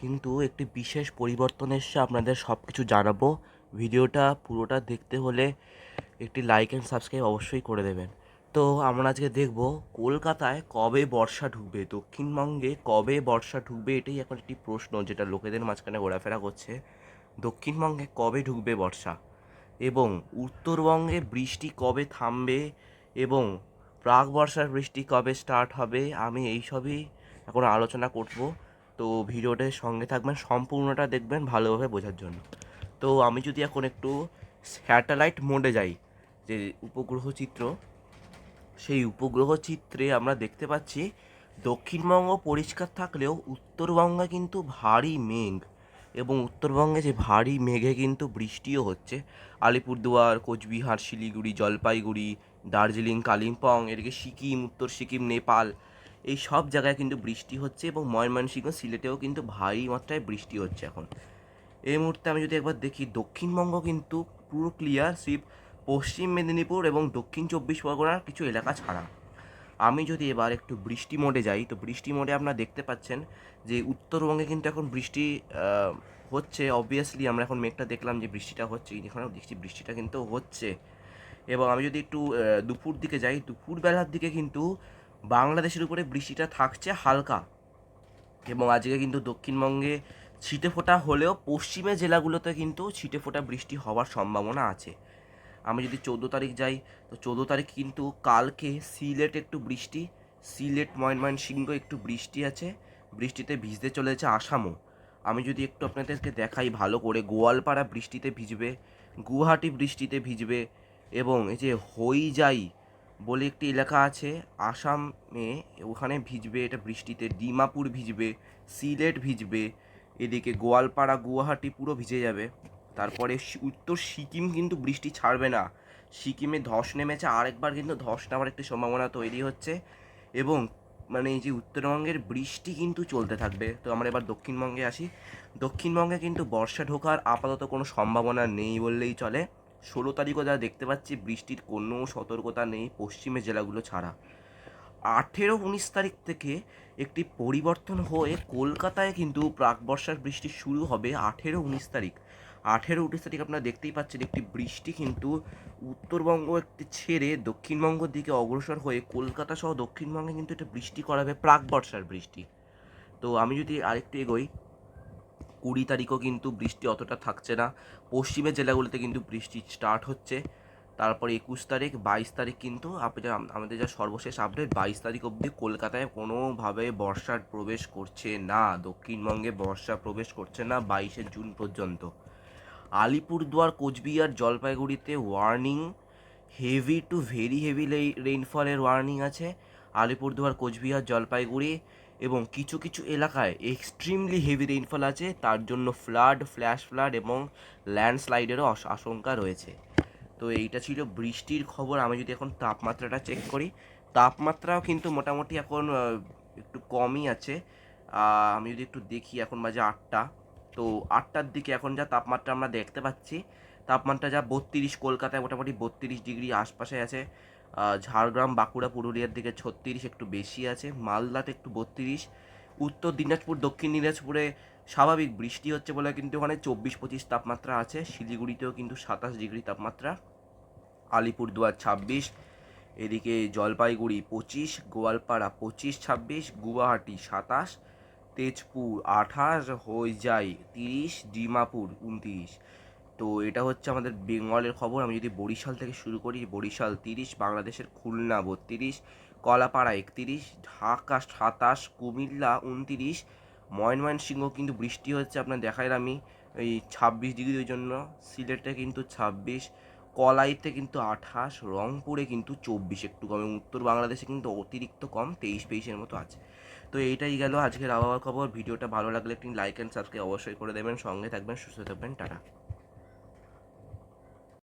কিন্তু একটি বিশেষ পরিবর্তন এসছে, আপনাদের সব কিছু জানাব। ভিডিওটা পুরোটা দেখতে হলে একটি লাইক অ্যান্ড সাবস্ক্রাইব অবশ্যই করে দেবেন। তো আমরা আজকে দেখব কলকাতায় কবে বর্ষা ঢুকবে, দক্ষিণবঙ্গে কবে বর্ষা ঢুকবে এটাই এখন একটি প্রশ্ন যেটা লোকেদের মাঝখানে ঘোরাফেরা করছে। দক্ষিণবঙ্গে কবে ঢুকবে বর্ষা এবং উত্তরবঙ্গে বৃষ্টি কবে থামবে এবং প্রাক বর্ষার বৃষ্টি কবে স্টার্ট হবে, আমি এই সবই এখন আলোচনা করব। তো ভিডিওটার সঙ্গে থাকবেন, সম্পূর্ণটা দেখবেন ভালোভাবে বোঝার জন্য। তো আমি যদি এখন একটু স্যাটেলাইট মোডে যাই, যে উপগ্রহ চিত্র, সেই উপগ্রহ চিত্রে আমরা দেখতে পাচ্ছি, দক্ষিণবঙ্গ পরিষ্কার থাকলেও উত্তরবঙ্গে কিন্তু ভারী মেঘ এবং উত্তরবঙ্গে যে ভারী মেঘে কিন্তু বৃষ্টিও হচ্ছে। আলিপুরদুয়ার, কোচবিহার, শিলিগুড়ি, জলপাইগুড়ি, দার্জিলিং, কালিম্পং, এদিকে সিকিম, উত্তর সিকিম, নেপাল এই সব জায়গায় কিন্তু বৃষ্টি হচ্ছে এবং ময়মনসিংহ সিলেটেও কিন্তু ভারী মাত্রায় বৃষ্টি হচ্ছে এখন। এই মুহূর্তে আমি যদি একবার দেখি, দক্ষিণবঙ্গ কিন্তু পুরো ক্লিয়ার শিব। পশ্চিম মেদিনীপুর এবং দক্ষিণ চব্বিশ পরগনার কিছু এলাকা ছাড়া। আমি যদি এবার একটু বৃষ্টি মোডে যাই, তো বৃষ্টি মোডে আপনারা দেখতে পাচ্ছেন যে উত্তরবঙ্গে কিন্তু এখন বৃষ্টি হচ্ছে। অবভিয়াসলি আমরা এখন মেঘটা দেখলাম যে বৃষ্টিটা হচ্ছে, এখানেও দেখছি বৃষ্টিটা কিন্তু হচ্ছে। এবং আমি যদি একটু দুপুর দিকে যাই, দুপুরবেলার দিকে কিন্তু বাংলাদেশের উপরে বৃষ্টিটা থাকছে হালকা। এবং আজকে কিন্তু দক্ষিণবঙ্গে ছিটে ফোটা হলেও পশ্চিমে জেলাগুলোতে কিন্তু ছিটে ফোটা বৃষ্টি হওয়ার সম্ভাবনা আছে। আমি যদি চোদ্দ তারিখ যাই, তো চোদ্দ তারিখ কিন্তু কালকে সিলেট একটু বৃষ্টি, সিলেট, ময়মনসিংহ একটু বৃষ্টি আছে, বৃষ্টিতে ভিজতে চলেছে আসামও। আমি যদি একটু আপনাদেরকে দেখাই ভালো করে, গোয়ালপাড়া বৃষ্টিতে ভিজবে, গুয়াহাটি বৃষ্টিতে ভিজবে, এবং এই যে হইজাই বলে একটি এলাকা আছে, আসামে ওখানে ভিজবে, এটা বৃষ্টিতে, ডিমাপুর ভিজবে, সিলেট ভিজবে, এদিকে গোয়ালপাড়া, গুয়াহাটি পুরো ভিজে যাবে। তারপরে উত্তর সিকিম কিন্তু বৃষ্টি ছাড়বে না। সিকিমে ধস নেমেছে, আরেকবার কিন্তু ধস নামার একটি সম্ভাবনা তৈরি হচ্ছে এবং মানে এই যে উত্তরবঙ্গের বৃষ্টি কিন্তু চলতে থাকবে। তো আমরা এবার দক্ষিণবঙ্গে আসি। দক্ষিণবঙ্গে কিন্তু বর্ষা ঢোকার আপাতত কোনো সম্ভাবনা নেই বললেই চলে। ষোলো তারিখও যা দেখতে পাচ্ছি, বৃষ্টির কোনো সতর্কতা নেই পশ্চিমের জেলাগুলো ছাড়া। আঠেরো উনিশ তারিখ থেকে একটি পরিবর্তন হয়ে কলকাতায় কিন্তু প্রাক বর্ষার বৃষ্টি শুরু হবে আঠেরো উনিশ তারিখ। আঠেরো উনিশ তারিখ আপনারা দেখতেই পাচ্ছেন একটি বৃষ্টি কিন্তু উত্তরবঙ্গ একটি ছেড়ে দক্ষিণবঙ্গের দিকে অগ্রসর হয়ে কলকাতা সহ দক্ষিণবঙ্গে কিন্তু এটা বৃষ্টি করাবে প্রাক বর্ষার বৃষ্টি। তো আমি যদি আরেকটু এগোই কুড়ি তারিখও কিন্তু বৃষ্টি অতটা থাকছে না। পশ্চিমের জেলাগুলোতে কিন্তু বৃষ্টি স্টার্ট হচ্ছে। তারপরে একুশ তারিখ, বাইশ তারিখ কিন্তু আপনি যা- আমাদের যা সর্বশেষ আপডেট বাইশ তারিখ অবধি কলকাতায় কোনোভাবে বর্ষার প্রবেশ করছে না। দক্ষিণবঙ্গে বর্ষা প্রবেশ করছে না বাইশে জুন পর্যন্ত। আলিপুরদুয়ার, কোচবিহার, জলপাইগুড়িতে warning heavy to very heavy রেইনফলের ওয়ার্নিং আছে। আলিপুরদুয়ার, কোচবিহার, জলপাইগুড়ি এবং কিছু কিছু এলাকায় এক্সট্রিমলি হেভি রেইনফল আছে। তার জন্য ফ্লাড ফ্ল্যাশ ফ্লাড এবং ল্যান্ডস্লাইডেরও আশ- আশঙ্কা রয়েছে। তো এইটা ছিল বৃষ্টির খবর। আমি যদি এখন তাপমাত্রাটা চেক করি, তাপমাত্রাও কিন্তু মোটামুটি এখন একটু কমই আছে। আমি যদি একটু দেখি, এখন বাজে আটটা। তো আটটার দিকে এখন যা তাপমাত্রা আমরা দেখতে পাচ্ছি, তাপমাত্রা যা বত্রিশ, কলকাতায় মোটামুটি বত্রিশ ডিগ্রি আশপাশে আছে। ঝাড়গ্রাম, বাঁকুড়া, পুরুলিয়ার দিকে ছত্রিশ, একটু বেশি আছে। মালদাতে একটু বত্রিশ। উত্তর দিনাজপুর, দক্ষিণ দিনাজপুরে স্বাভাবিক বৃষ্টি হচ্ছে বলে কিন্তু ওখানে চব্বিশ, পঁচিশ তাপমাত্রা আছে। শিলিগুড়িতেও কিন্তু সাতাশ ডিগ্রি তাপমাত্রা। আলিপুরদুয়ার ছাব্বিশ, এদিকে জলপাইগুড়ি পঁচিশ, গোয়ালপাড়া পঁচিশ, ছাব্বিশ, গুয়াহাটি সাতাশ, তেজপুর আঠাশ হইজাই তিরিশ, ডিমাপুর উনতিরিশ। তো এটা হচ্ছে আমাদের বেঙ্গলের খবর। আমি যদি বরিশাল থেকে শুরু করি, বরিশাল তিরিশ, বাংলাদেশের খুলনা বত্রিশ, কলাপাড়া একতিরিশ, ঢাকা সাতাশ, কুমিল্লা উনতিরিশ, ময়মনসিংহ কিন্তু বৃষ্টি হচ্ছে আপনার দেখাই আমি, এই ছাব্বিশ ডিগ্রির জন্য, সিলেটে কিন্তু ছাব্বিশ, কলাইতে কিন্তু আঠাশ, রংপুরে কিন্তু চব্বিশ একটু কম এবং উত্তর বাংলাদেশে কিন্তু অতিরিক্ত কম, তেইশ তেইশের মতো আছে। তো এইটাই গেল আজকের আবহাওয়ার খবর। ভিডিওটা ভালো লাগলে একটি লাইক অ্যান্ড সাবস্ক্রাইব অবশ্যই করে দেবেন। সঙ্গে থাকবেন, সুস্থ থাকবেন, টাটা।